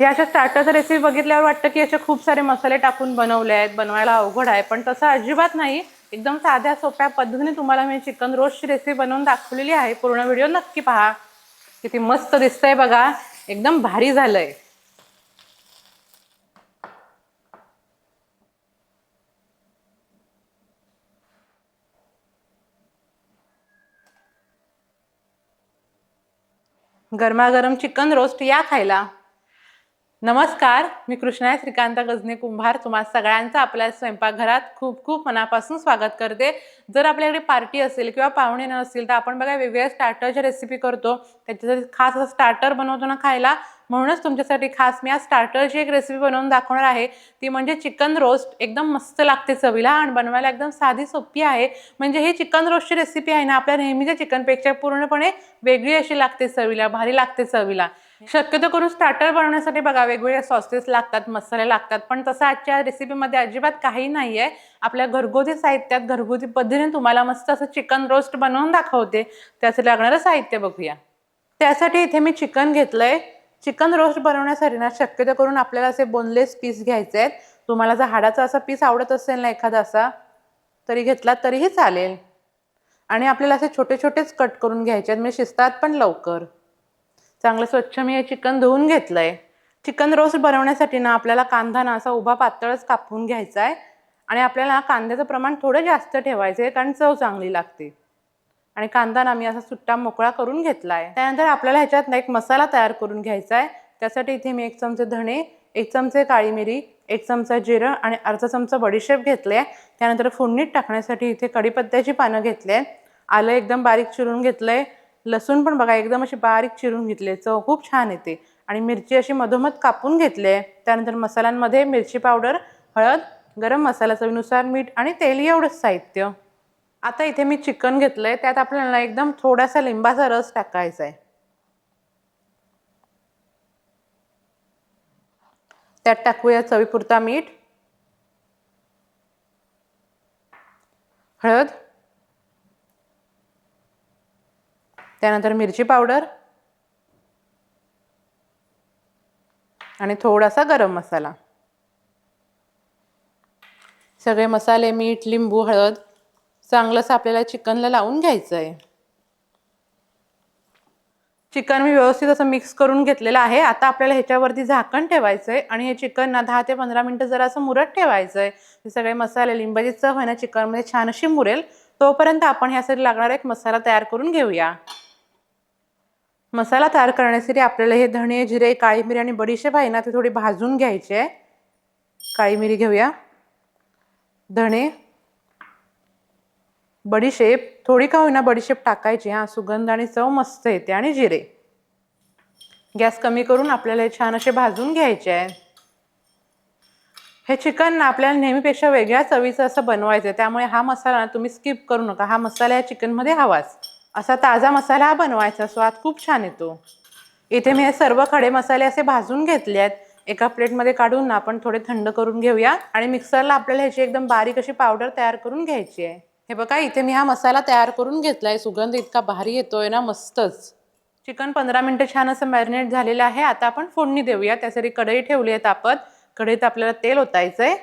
हे अशा स्टार्टरच्या रेसिपी बघितल्यावर वाटतं की असे खूप सारे मसाले टाकून बनवले आहेत बनवायला अवघड आहे. पण तसं अजिबात नाही. एकदम साध्या सोप्या पद्धतीने तुम्हाला मी चिकन रोस्टची रेसिपी बनवून दाखवलेली आहे. पूर्ण व्हिडिओ नक्की पहा. किती मस्त दिसतंय बघा. एकदम भारी झालंय. गरमागरम चिकन रोस्ट या खायला. नमस्कार मी कृष्णा श्रीकांत गजने कुंभार. तुम्हा सगळ्यांचं आपल्या स्वयंपाकघरात खूप खूप मनापासून स्वागत करते. जर आपल्याकडे पार्टी असेल किंवा पाहुणे नसतील तर आपण बघा वेगवेगळ्या स्टार्टरच्या रेसिपी करतो. त्याच्यासाठी खास असं स्टार्टर बनवतो ना खायला. म्हणूनच तुमच्यासाठी खास मी आज स्टार्टरची एक रेसिपी बनवून दाखवणार आहे. ती म्हणजे चिकन रोस्ट एकदम मस्त लागते चवीला आणि बनवायला एकदम साधी सोपी आहे. म्हणजे ही चिकन रोस्टची रेसिपी आहे ना आपल्या नेहमीच्या चिकनपेक्षा पूर्णपणे वेगळी अशी लागते चवीला भारी लागते चवीला. शक्यतो करून स्टार्टर बनवण्यासाठी बघा वेगवेगळे सॉसेस लागतात मसाले लागतात पण तसं आजच्या रेसिपीमध्ये अजिबात काही नाही आहे आपल्या घरगुती साहित्यात घरगुती पद्धतीने तुम्हाला मस्त असं चिकन रोस्ट बनवून दाखवते. त्यासाठी लागणारं साहित्य बघूया. त्यासाठी इथे मी चिकन घेतलंय. चिकन रोस्ट बनवण्यासाठी ना शक्यतो करून आपल्याला असे बोनलेस पीस घ्यायचे आहेत. तुम्हाला जर हाडाचा असा पीस आवडत असेल ना एखादा असा तरी घेतला तरीही चालेल. आणि आपल्याला असे छोटे छोटेच कट करून घ्यायचे आहेत. म्हणजे शिजतात पण लवकर. चांगलं स्वच्छ मी हे चिकन धुवून घेतलं आहे चिकन रोस्ट बनवण्यासाठी ना आपल्याला कांदा ना असा उभा पातळच कापून घ्यायचा आहे आणि आपल्याला कांद्याचं प्रमाण थोडं जास्त ठेवायचं आहे कारण चव चांगली लागते. आणि कांदा ना मी असा सुट्टा मोकळा करून घेतला आहे त्यानंतर आपल्याला ह्याच्यात ना एक मसाला तयार करून घ्यायचा आहे त्यासाठी इथे मी एक चमचे धणे एक चमचे काळी मिरी एक चमचा जिरं आणि अर्धा चमचा बडीशेप घेतले आहे त्यानंतर फोडणीत टाकण्यासाठी इथे कढीपत्त्याची पानं घेतली आहे आलं एकदम बारीक चिरून घेतलं आहे लसूण पण बघा एकदम अशी बारीक चिरून घेतले चव खूप छान येते. आणि मिरची अशी मधोमध कापून घेतले त्यानंतर मसाल्यांमध्ये मिरची पावडर हळद गरम मसाला चवीनुसार मीठ आणि तेल एवढंच साहित्य. आता इथे मी चिकन घेतलं आहे त्यात आपल्याला एकदम थोडासा लिंबाचा रस टाकायचा आहे. त्यात टाकूया चवीपुरता मीठ हळद त्यानंतर मिरची पावडर आणि थोडासा गरम मसाला. सगळे मसाले मीठ लिंबू हळद चांगलंच आपल्याला चिकनला लावून घ्यायचं आहे चिकन मी व्यवस्थित असं मिक्स करून घेतलेलं आहे. आता आपल्याला ह्याच्यावरती झाकण ठेवायचं आहे आणि हे चिकन ना दहा ते पंधरा मिनटं जरा असं मुरत ठेवायचं आहे हे सगळे मसाले लिंबाची चव आहे ना चिकनमध्ये छान अशी मुरेल. तोपर्यंत आपण ह्यासाठी लागणारा एक मसाला तयार करून घेऊया. मसाला तयार करण्यासाठी आपल्याला हे धणे जिरे काळी मिरी आणि बडीशेप आहे ना ते थोडी भाजून घ्यायची आहे. काळी मिरी घेऊया. धणे बडीशेप थोडी का होईना बडीशेप टाकायची हा सुगंध आणि चव मस्त येते. आणि जिरे. गॅस कमी करून आपल्याला हे छान असे भाजून घ्यायचे आहे. हे चिकन ना आपल्याला नेहमीपेक्षा वेगळ्या चवीचं असं बनवायचं आहे त्यामुळे हा मसाला ना तुम्ही स्किप करू नका. हा मसाला या चिकनमध्ये हवाच. असा ताजा मसाला हा बनवायचा. स्वाद खूप छान येतो. इथे मी हे सर्व खडे मसाले असे भाजून घेतले आहेत. एका प्लेटमध्ये काढून ना आपण थोडे थंड करून घेऊया. आणि मिक्सरला आपल्याला ह्याची एकदम बारीक अशी पावडर तयार करून घ्यायची आहे. हे बघा इथे मी हा मसाला तयार करून घेतलाय. सुगंध इतका भारी येतोय ना मस्तच. चिकन पंधरा मिनटं छान असं मॅरिनेट झालेलं आहे. आता आपण फोडणी देऊया. त्यासाठी कढई ठेवली आहे तापत. कढईत आपल्याला तेल ओतायचंय.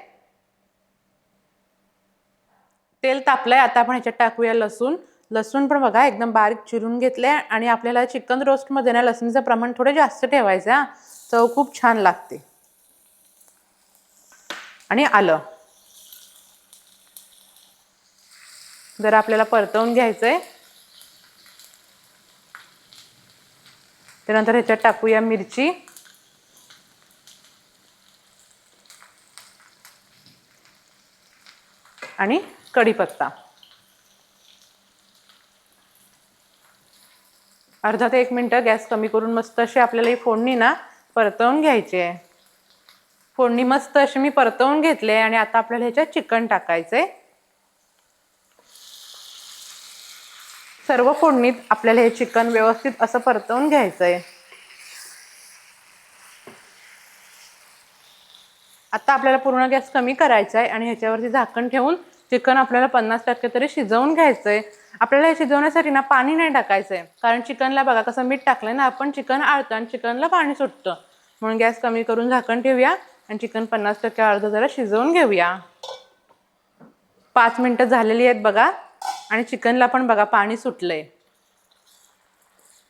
तेल तापलंय. आता आपण ह्याच्यात टाकूया लसूण. लसूण पण बघा एकदम बारीक चिरून घेतले आणि आपल्याला चिकन रोस्टमध्ये ना लसणीचं प्रमाण थोडं जास्त ठेवायचं हा. चव खूप छान लागते. आणि आलं. जर आपल्याला परतवून घ्यायचंय. त्यानंतर ह्याच्यात टाकूया मिरची. आणि कढीपत्ता. अर्धा ते एक मिनटं गॅस कमी करून मस्त अशी आपल्याला ही फोडणी ना परतवून घ्यायची आहे. फोडणी मस्त अशी मी परतवून घेतली आहे आणि आता आपल्याला ह्याच्यात चिकन टाकायचं आहे. सर्व फोडणीत आपल्याला हे चिकन व्यवस्थित असं परतवून घ्यायचं आहे. आता आपल्याला पूर्ण गॅस कमी करायचा आहे आणि ह्याच्यावरती झाकण ठेवून चिकन आपल्याला पन्नास टक्के तरी शिजवून घ्यायचं आहे. आपल्याला हे शिजवण्यासाठी ना पाणी नाही टाकायचं आहे कारण चिकनला बघा कसं मीठ टाकलंय ना आपण चिकन आळतं आणि चिकनला पाणी सुटतं. म्हणून गॅस कमी करून झाकण ठेवूया आणि चिकन पन्नास टक्के अर्ध जरा शिजवून घेऊया. पाच मिनटं झालेली आहेत बघा आणि चिकनला पण बघा पाणी सुटलंय.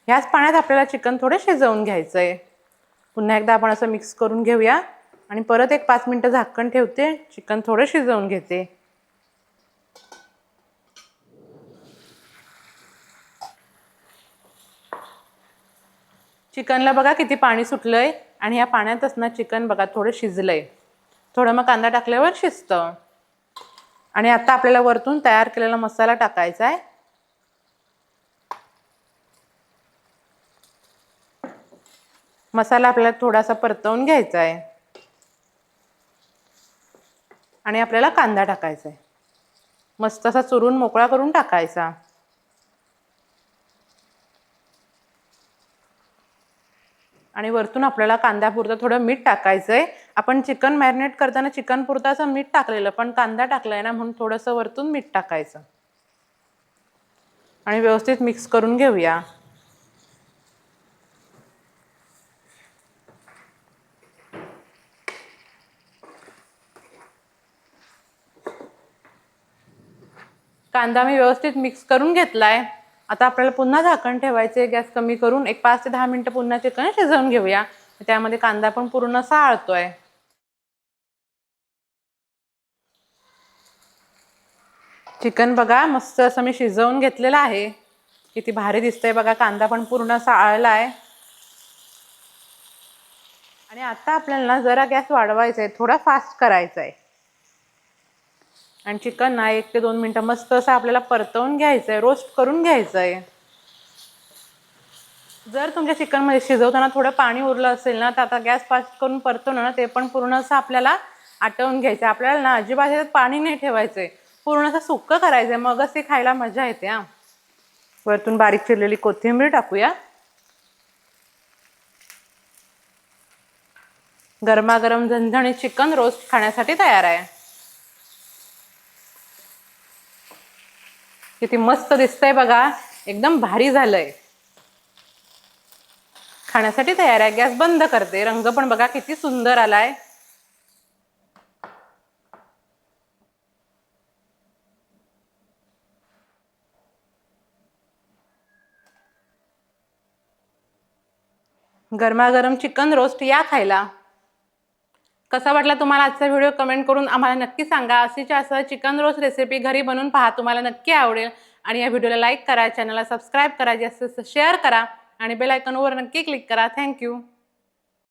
ह्याच पाण्यात आपल्याला चिकन थोडे शिजवून घ्यायचं आहे पुन्हा एकदा आपण असं मिक्स करून घेऊया आणि परत एक पाच मिनटं झाकण ठेवते चिकन थोडं शिजवून घेते. चिकनला बघा किती पाणी सुटलं आहे आणि या पाण्यातच ना चिकन बघा थोडं शिजलं आहे थोडं मग कांदा टाकल्यावर शिजतं. आणि आता आपल्याला वरतून तयार केलेला मसाला टाकायचा आहे. मसाला आपल्याला थोडासा परतवून घ्यायचा आहे. आणि आपल्याला कांदा टाकायचा आहे. मस्त असा चुरून मोकळा करून टाकायचा. आणि वरतून आपल्याला कांद्यापुरतं थोडं मीठ टाकायचं आहे आपण चिकन मॅरिनेट करताना चिकन पुरताचं असं मीठ टाकलेलं पण कांदा टाकलाय ना म्हणून थोडंसं वरतून मीठ टाकायचं. आणि व्यवस्थित मिक्स करून घेऊया. कांदा मी व्यवस्थित मिक्स करून घेतलाय. आता आपल्याला पुन्हा झाकण ठेवायचे गॅस कमी करून एक पाच ते दहा मिनटं पुन्हा चिकन शिजवून घेऊया. त्यामध्ये कांदा पण पूर्ण असा आळतोय चिकन बघा मस्त असं मी शिजवून घेतलेलं आहे. किती भारी दिसतंय बघा कांदा पण पूर्ण असा आळला आहे आणि आता आपल्याला जरा गॅस वाढवायचा आहे थोडा फास्ट करायचा आहे आणि चिकन ना एक ते दोन मिनटं मस्त असं आपल्याला परतवून घ्यायचं आहे रोस्ट करून घ्यायचं आहे जर तुमच्या चिकनमध्ये शिजवताना थोडं पाणी उरलं असेल ना तर आता गॅस फास्ट करून परतवलं ना ते पण पूर्ण असं आपल्याला आटवून घ्यायचं आपल्याला ना अजिबात ह्याच्यात पाणी नाही ठेवायचं आहे पूर्ण असं सुक्कं आहे मगच ते खायला मजा येते हा. वरतून बारीक चिरलेली कोथिंबीर टाकूया. गरमागरम झणझणीत चिकन रोस्ट खाण्यासाठी तयार आहे. किती मस्त दिसतंय बघा. एकदम भारी झालंय. खाण्यासाठी तयार आहे. गॅस बंद करते. रंग पण बघा किती सुंदर आलाय. गरमागरम चिकन रोस्ट या खायला. कसा वाटला तुम्हाला आजचा व्हिडिओ? कमेंट करून आम्हाला नक्की सांगा. अशीच्या असं चिकन रोज रेसिपी घरी बनवून पहा. तुम्हाला नक्की आवडेल. आणि या व्हिडिओला लाईक करा. चॅनलला सबस्क्राईब करा. जास्त शेअर करा. आणि बेल आयकॉनवर नक्की क्लिक करा. थँक्यू